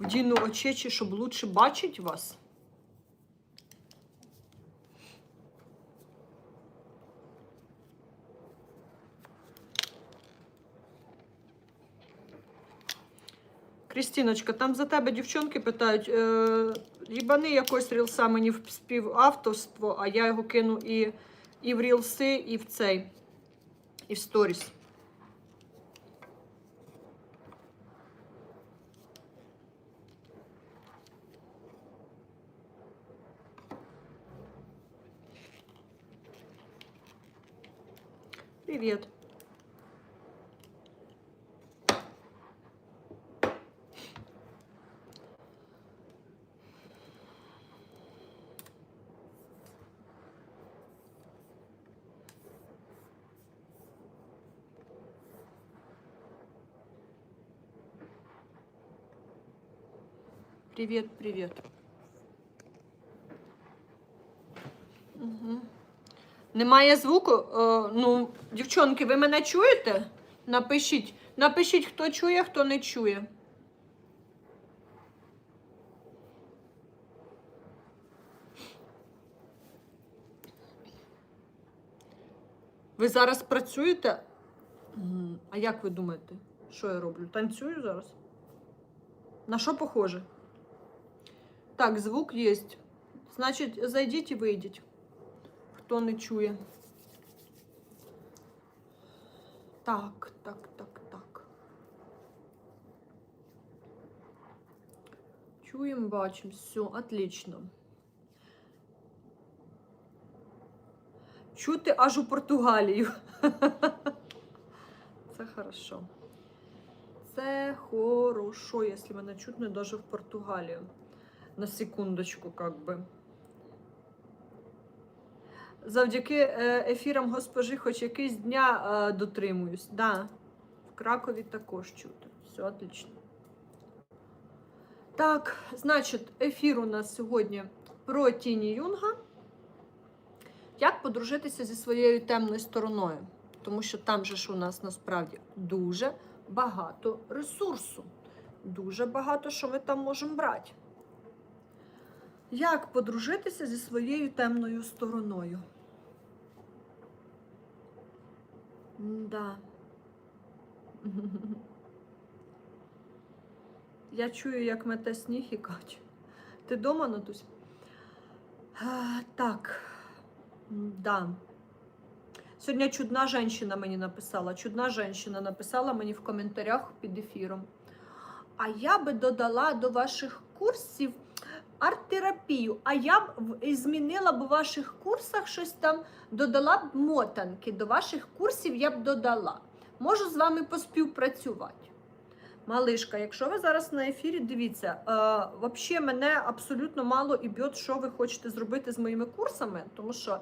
Вдіну очечі, щоб лучше бачить вас. Крістіночка, там за тебе дівчонки питають, е, їбани якось рілса мені в співавторство, а я його кину і, і в рілси, і в цей, і в сторіс. Привіт. Привіт, привіт. Немає звуку. Е, ну, дівчонки, ви мене чуєте? Напишіть. Напишіть, хто чує, хто не чує. Ви зараз працюєте? А як ви думаєте, що я роблю? Танцюю зараз? На що похоже? Так, звук є. Значить, зайдіть і вийдіть. Хто не чує. Так, так, так, так. Чуємо, бачимо. Все, отлично. Чути аж у Португалію. Це хорошо. Це хорошо, якщо мене чутно навіть в Португалію. На секундочку, как би. Завдяки е, ефірам госпожі хоч якийсь дня е, дотримуюсь. Да. В Кракові також чути. Все отлично. Так, значить, ефір у нас сьогодні про тіні Юнга. Як подружитися зі своєю темною стороною? Тому що там же ж у нас насправді дуже багато ресурсу. Дуже багато що ми там можемо брати. Як подружитися зі своєю темною стороною? Да. Я чую, як мете сніг і кать. Ти дома, Натусь? А, так. Да. Сьогодні чудна жінка мені написала. Чудна жінка написала мені в коментарях під ефіром. А я би додала до ваших курсів арт-терапію. А я б змінила б у ваших курсах щось там, додала б мотанки. До ваших курсів я б додала. Можу з вами поспівпрацювати. Малишка, якщо ви зараз на ефірі, дивіться, е, взагалі мене абсолютно мало і б'є, що ви хочете зробити з моїми курсами, тому що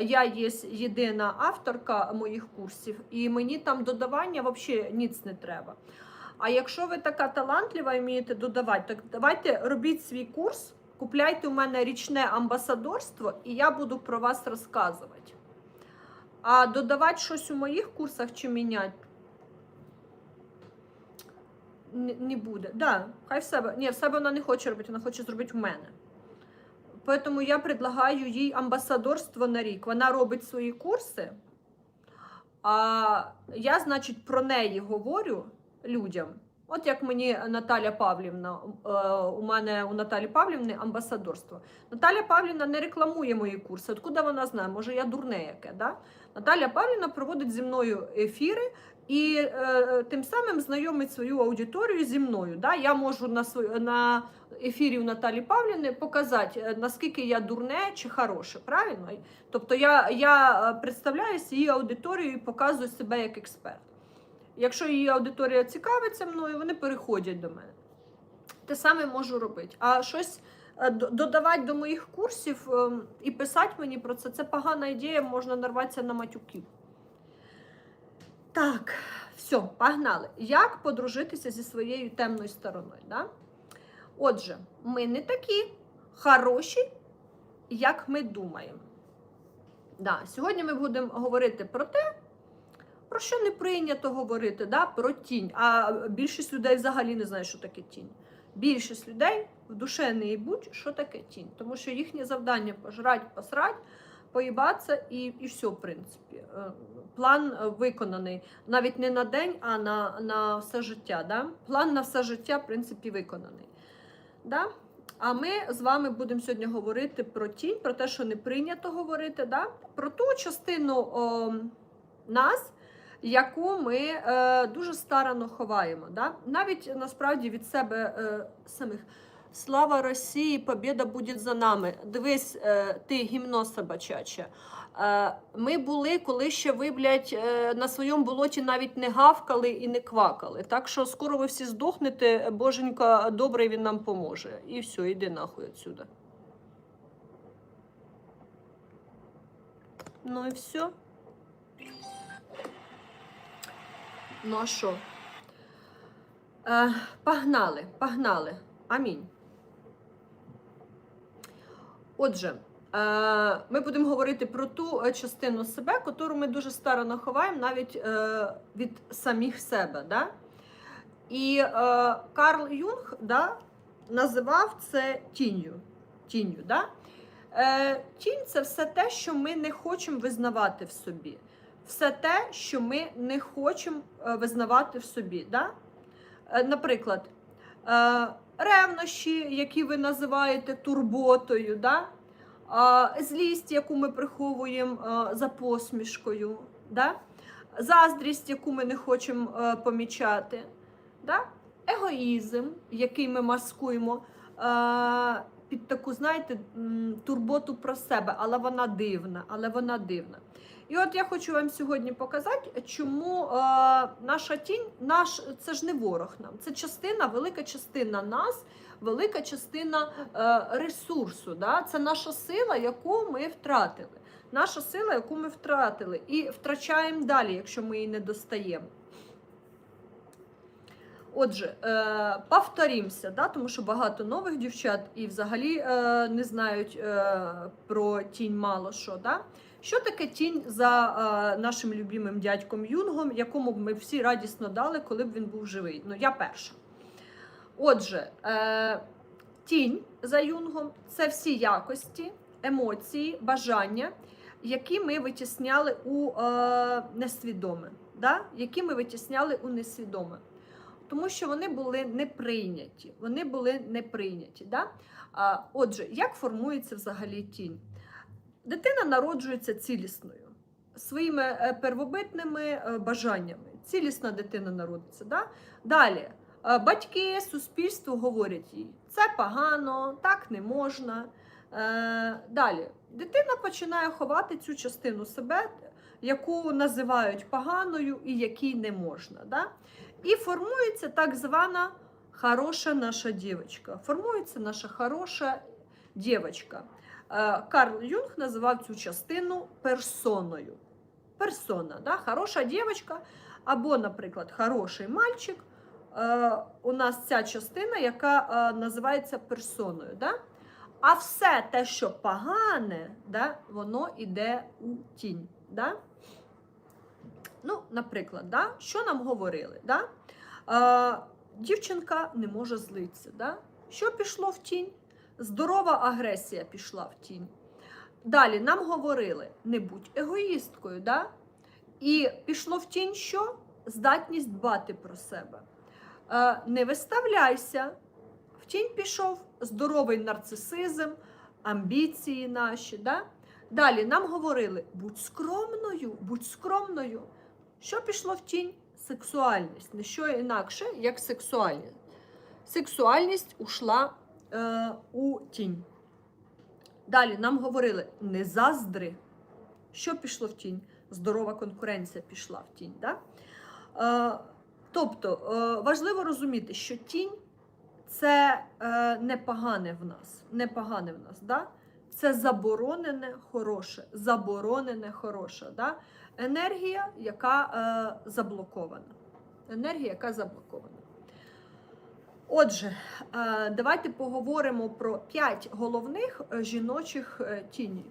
я є єдина авторка моїх курсів, і мені там додавання взагалі ніц не треба. А якщо ви така талантлива і вмієте додавати, так давайте робіть свій курс, купляйте у мене річне амбасадорство, і я буду про вас розказувати. А додавати щось у моїх курсах чи міняти не, буде. Да, хай в себе. Ні, в себе вона не хоче робити, вона хоче зробити в мене. Тому я предлагаю їй амбасадорство на рік. Вона робить свої курси, а я, значить, про неї говорю людям. От як мені Наталя Павлівна, е, у мене у Наталі Павлівни амбасадорство. Наталя Павлівна не рекламує мої курси. Откуда вона знає? Може, я дурне яке. Да? Наталя Павлівна проводить зі мною ефіри і е, тим самим знайомить свою аудиторію зі мною. Да? Я можу на, свою, на ефірі у Наталі Павлівни показати, е, наскільки я дурне чи хороше. Правильно? Тобто я, я е, представляюся її аудиторію і показую себе як експерт. Якщо її аудиторія цікавиться мною, вони переходять до мене. Те саме можу робити. А щось е, додавати до моїх курсів ем, і писати мені про це це погана ідея, можна нарватися на матюків. Так, все, погнали. Як подружитися зі своєю темною стороною? Да? Отже, ми не такі хороші, як ми думаємо. Да, сьогодні ми будемо говорити про те, про що не прийнято говорити, да? про тінь. А більшість людей взагалі не знає, що таке тінь. більшість людей в душе не їбуть, що таке тінь. Тому що їхнє завдання пожрать, посрать, поїбатися і, і все, в принципі. Е, План е, виконаний навіть не на день, а на, на все життя. Да? План на все життя, в принципі, виконаний. Да? А ми з вами будемо сьогодні говорити про тінь, про те, що не прийнято говорити, да? про ту частину о, нас, яку ми е, дуже старано ховаємо. Да? Навіть насправді від себе е, самих. Слава Росії, побіда буде за нами. Дивись, е, ти гімно собачаче. Е, Ми були, коли ще ви, блядь, е, на своєму болоті навіть не гавкали і не квакали. Так що скоро ви всі здохнете, боженька добрий він нам поможе. І все, йди нахуй отсюда. Ну і все. Ну а що? Е, погнали, погнали. Амінь. Отже, е, ми будемо говорити про ту е, частину себе, яку ми дуже старано ховаємо навіть е, від самих себе. Да? І е, Карл Юнг да, називав це тінню. тінню да? Е, Тінь це все те, що ми не хочемо визнавати в собі. Все те, що ми не хочемо е, визнавати в собі. Да? Е, Наприклад, е, ревнощі, які ви називаєте турботою, да? злість, яку ми приховуємо за посмішкою, да? заздрість, яку ми не хочемо помічати, да? егоїзм, який ми маскуємо під таку, знаєте, турботу про себе, але вона дивна, але вона дивна. І от я хочу вам сьогодні показати, чому е, наша тінь, наш це ж не ворог нам, це частина, велика частина нас, велика частина е, ресурсу. Да? Це наша сила, яку ми втратили. Наша сила, яку ми втратили, і втрачаємо далі, якщо ми її не достаємо. Отже, е, повторімося, да, тому що багато нових дівчат і взагалі е, не знають е, про тінь мало що. Да? Що таке тінь за нашим любимим дядьком Юнгом, якому б ми всі радісно дали, коли б він був живий? Ну, я перша. Отже, е, тінь за Юнгом це всі якості, емоції, бажання, які ми витісняли у е, несвідоме, да? які ми витісняли у несвідоме. Тому що вони були не прийняті. Вони були не прийняті. Да? Отже, як формується взагалі тінь? Дитина народжується цілісною, своїми е, первобитними е, бажаннями. Цілісна дитина народиться. Да? Далі е, батьки, суспільство говорять їй, це погано, так не можна. Далі дитина починає ховати цю частину себе, яку називають поганою і якій не можна. Да? І формується так звана хороша наша дівчинка. Формується наша хороша дівчинка. Е, Карл Юнг називав цю частину персоною. Персона, да? хороша дівчинка, або, наприклад, хороший мальчик. Е, У нас ця частина, яка е, називається персоною. Да? А все те, що погане, да, воно йде у тінь. Да? Ну, наприклад, да? що нам говорили? Да? Дівчинка не може злитися. Да? Що пішло в тінь? Здорова агресія пішла в тінь. Далі нам говорили: не будь егоїсткою. Да? І пішло в тінь що? Здатність дбати про себе. Е, не виставляйся. В тінь пішов здоровий нарцисизм, амбіції наші. Да? Далі нам говорили: будь скромною, будь скромною. Що пішло в тінь? Сексуальність. Не що інакше, як сексуальність. Сексуальність ушла е, у тінь. Далі нам говорили: не заздри. Що пішло в тінь? Здорова конкуренція пішла в тінь. Да? Е, тобто е, важливо розуміти, що тінь це е, непогане в нас. Непогане в нас. Да? Це заборонене хороше, заборонене хороше. Да? Енергія, яка е, заблокована. Енергія, яка заблокована. Отже, е, давайте поговоримо про п'ять головних е, жіночих е, тіней.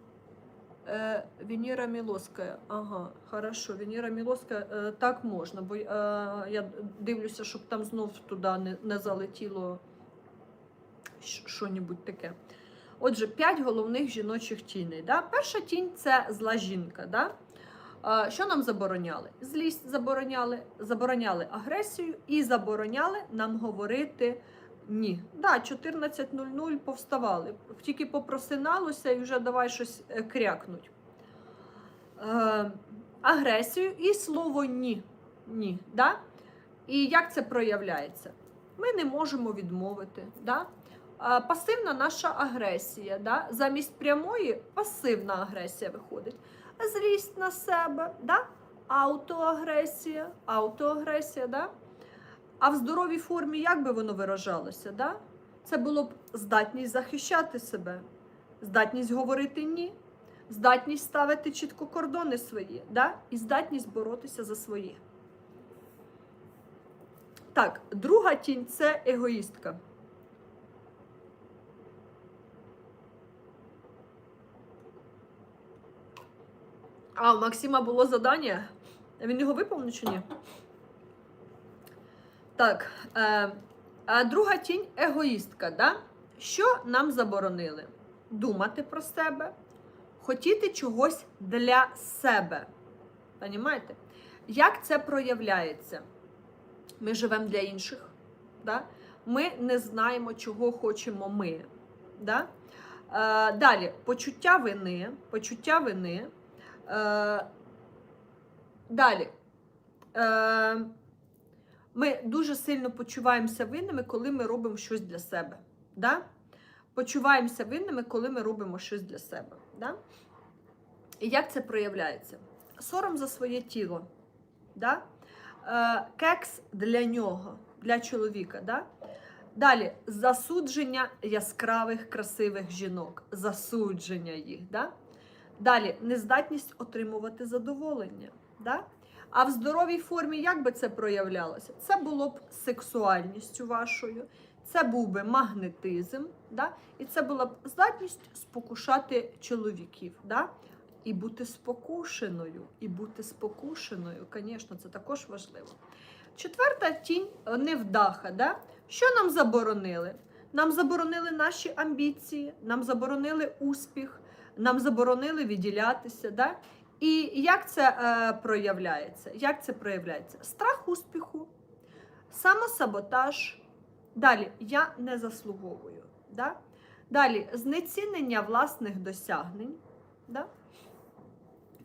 Венера Мілоська. Ага, хорошо, Венера Мілоська е, так можна, бо я дивлюся, щоб там знов туди не, залетіло щ- що-небудь таке. Отже, п'ять головних жіночих тіней. Да? Перша тінь це зла жінка. Да? Що нам забороняли? Злість забороняли, забороняли агресію і забороняли нам говорити ні. Да, 14.00 повставали. Тільки попросиналося і вже давай щось е, крякнуть. Е, агресію і слово ні. Ні. Да? І як це проявляється? Ми не можемо відмовити. Да? Пасивна наша агресія. Да? Замість прямої пасивна агресія виходить. Злість на себе, да? автоагресія, автоагресія, да? а в здоровій формі як би воно виражалося? Да? Це було б здатність захищати себе, здатність говорити ні, здатність ставити чітко кордони свої, да? і здатність боротися за своє. Так, друга тінь це егоїстка. А, у Максима було задання. Він його виповнив чи ні? Так. Е, а друга тінь егоїстка. Да? Що нам заборонили? Думати про себе, хотіти чогось для себе. Понімаєте? Як це проявляється? Ми живемо для інших. Да? Ми не знаємо, чого хочемо ми. Да? Е, далі, почуття вини. Почуття вини. Е, далі. Е, ми дуже сильно почуваємося винними, коли ми робимо щось для себе. Да? Почуваємося винними, коли ми робимо щось для себе. Да? І як це проявляється? Сором за своє тіло. Да? Е, кекс для нього, для чоловіка. Да? Далі засудження яскравих, красивих жінок, засудження їх. Да? Далі нездатність отримувати задоволення. Да? А в здоровій формі як би це проявлялося? Це було б сексуальністю вашою, це був би магнетизм, да? і це була б здатність спокушати чоловіків. Да? І бути спокушеною, і бути спокушеною, звісно, це також важливо. Четверта тінь е, невдаха. Да? Що нам заборонили? Нам заборонили наші амбіції, нам заборонили успіх, нам заборонили відділятися. Да? І як це е, проявляється? Як це проявляється? Страх успіху, самосаботаж. Далі я не заслуговую. Да? Далі знецінення власних досягнень. Да?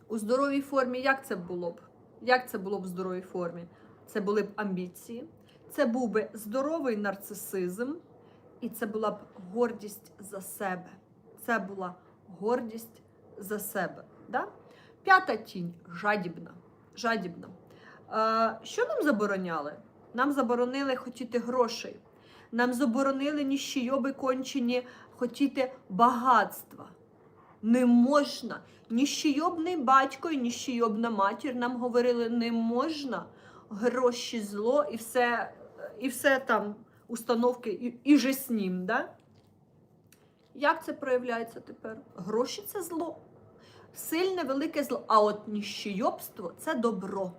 У здоровій формі як це було б? Як це було б в здоровій формі? Це були б амбіції, це був би здоровий нарцисизм, і це була б гордість за себе. Це була гордість за себе. Да? П'ята тінь жадібна. жадібна. Е, що нам забороняли? Нам заборонили хотіти грошей. Нам заборонили ніщийоби кончені хотіти багатства. Не можна. Ніщийобний батько і ніщийобна матір нам говорили, не можна гроші зло і все, і все там установки, і, і же з ним. Да? Як це проявляється тепер? Гроші це зло. Сильне велике зло. А от ніщийобство це добро.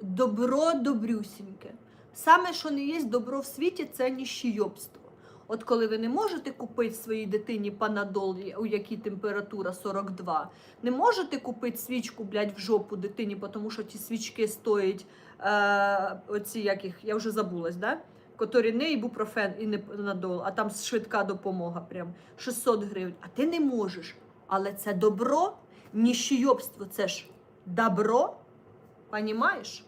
Добро добрюсіньке. Саме, що не є добро в світі, це ніщийобство. От коли ви не можете купити своїй дитині панадол, у якій температура 42, не можете купити свічку, блядь, в жопу дитині, тому що ті свічки стоять, е, оці яких, я вже забулась, да? Котрі не ібупрофен і не панадол, а там швидка допомога, прям 600 гривень. А ти не можеш. Але це добро, ніщийобство це ж добро, понімаєш?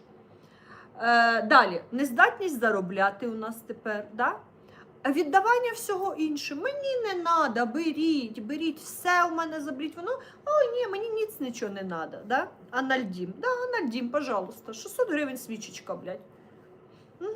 Е, далі, нездатність заробляти у нас тепер. Да? Віддавання всього іншим. Мені не треба, беріть, беріть, все у мене заберіть. Воно, ой, ні, мені ніц нічого не треба. Да? Анальдім. Да, Анальдім, пожалуйста. 600 гривень свічечка, блядь. Угу.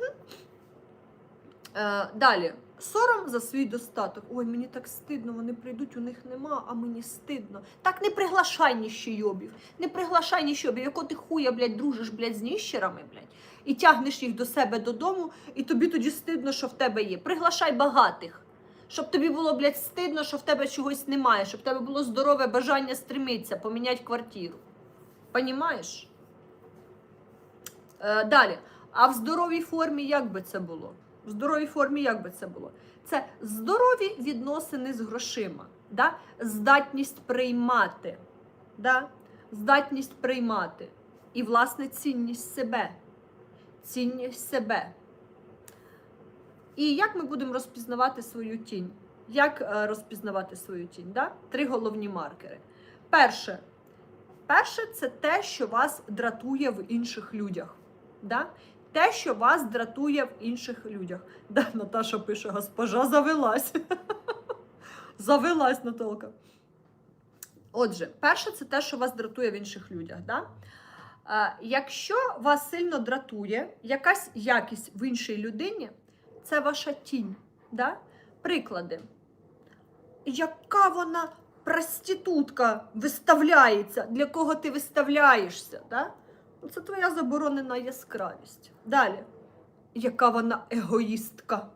Е, далі. Сором за свій достаток. Ой, мені так стидно, вони прийдуть, у них нема, а мені стидно. Так не приглашай ніщийобів. Не приглашай ніщийобів. Яко ти хуя, блядь, дружиш, блядь, з ніщерами, блядь, і тягнеш їх до себе додому, і тобі тоді стидно, що в тебе є. Приглашай багатих. Щоб тобі було, блядь, стидно, що в тебе чогось немає, щоб в тебе було здорове бажання стремитися, поміняти квартиру. Понімаєш? Е, далі. А в здоровій формі як би це було? В здоровій формі як би це було? Це здорові відносини з грошима, да? здатність приймати, да? здатність приймати. І, власне, цінність себе. Цінність себе. І як ми будемо розпізнавати свою тінь? Як е, розпізнавати свою тінь? Да? Три головні маркери. Перше, перше це те, що вас дратує в інших людях. Да? Те, що вас дратує в інших людях. Да, Наташа пише: госпожа завелась. завелась, Наталка. Отже, перше, це те, що вас дратує в інших людях. Да? Якщо вас сильно дратує якась якість в іншій людині, це ваша тінь. Да? Приклади. Яка вона проститутка виставляється, для кого ти виставляєшся? Да? Ну, Це твоя заборонена яскравість. Далі. Яка вона егоїстка?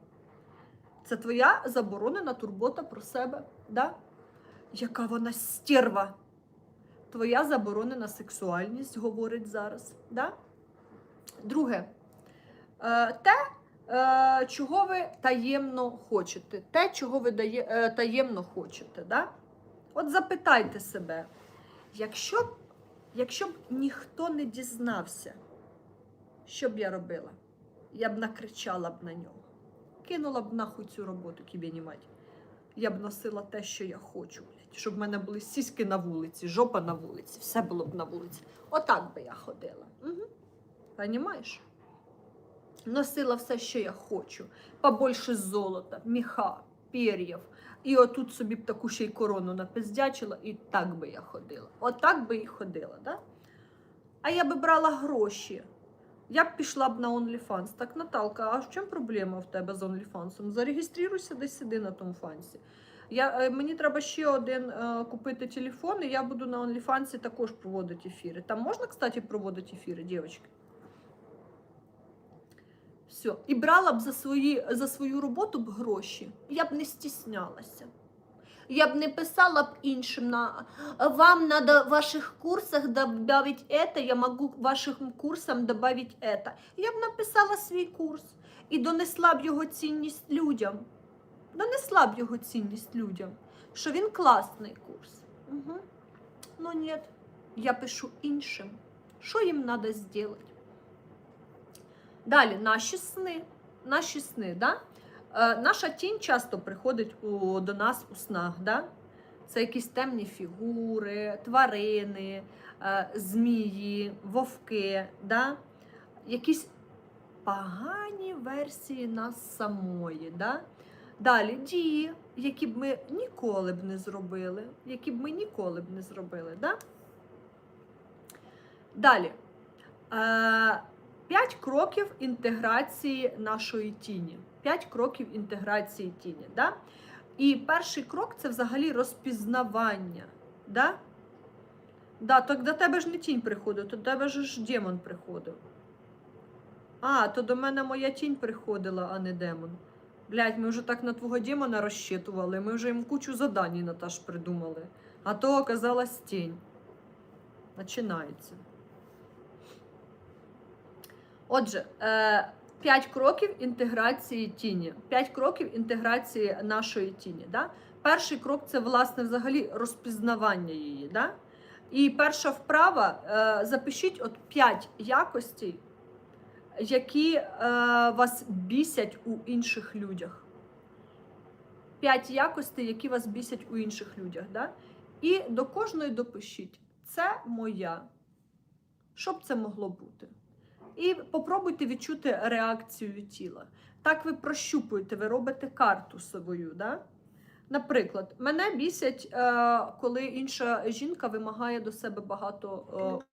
Це твоя заборонена турбота про себе. Да? Яка вона стерва? Твоя заборонена сексуальність говорить зараз. Да? Друге, е, те, е, чого ви таємно хочете. Те, чого ви е, таємно хочете. Да? От запитайте себе, якщо якщо б ніхто не дізнався, що б я робила? Я б накричала б на нього, кинула б нахуй цю роботу, кібені мать. Я б носила те, що я хочу, блядь. щоб в мене були сіськи на вулиці, жопа на вулиці, все було б на вулиці. Отак би я ходила. Угу. Понімаєш? Носила все, що я хочу. Побольше золота, міха, пір'їв. І отут собі б таку ще й корону напиздячила, і так би я ходила. Отак би і ходила, да? А я би брала гроші. Я б пішла б на OnlyFans. Так, Наталка, а в чому проблема в тебе з OnlyFans? Зареєструйся десь сиди на тому фансі. Я, е, мені треба ще один е, купити телефон, і я буду на OnlyFans також проводити ефіри. Там можна, кстати, проводити ефіри, дівчатки? Все. І брала б за, свої, за свою роботу б гроші. Я б не стіснялася. Я б не писала б іншим на вам надо в ваших курсах добавить это, я могу вашим курсам добавить это. Я б написала свій курс і донесла б його цінність людям. Донесла б його цінність людям, що він класний курс. Угу. Ну ні, я пишу іншим. Що їм треба зробити? Далі, наші сни. Наші сни, да? Е, наша тінь часто приходить у, до нас у снах. Да? Це якісь темні фігури, тварини, е, змії, вовки, да? якісь погані версії нас самої. Да? Далі дії, які б ми ніколи б не зробили, які б ми ніколи б не зробили. Да? Далі. Е, П'ять кроків інтеграції нашої тіні. П'ять кроків інтеграції тіні. Да? І перший крок це взагалі розпізнавання. Да? Да, так до тебе ж не тінь приходить, то до тебе ж демон приходив. А, то до мене моя тінь приходила, а не демон. Блять, ми вже так на твого демона розчитували, ми вже їм кучу задань, Наташ, придумали. А то оказалась тінь. Починається. Отже, е, п'ять кроків інтеграції тіні. П'ять кроків інтеграції нашої тіні. Да? Перший крок це, власне, взагалі розпізнавання її. Да? І перша вправа е, запишіть от п'ять якостей, які е, вас бісять у інших людях. П'ять якостей, які вас бісять у інших людях. Да? І до кожної допишіть. Це моя. Що б це могло бути? І попробуйте відчути реакцію тіла. Так ви прощупуєте, ви робите карту свою. Да? Наприклад, мене бісять, е, коли інша жінка вимагає до себе багато е,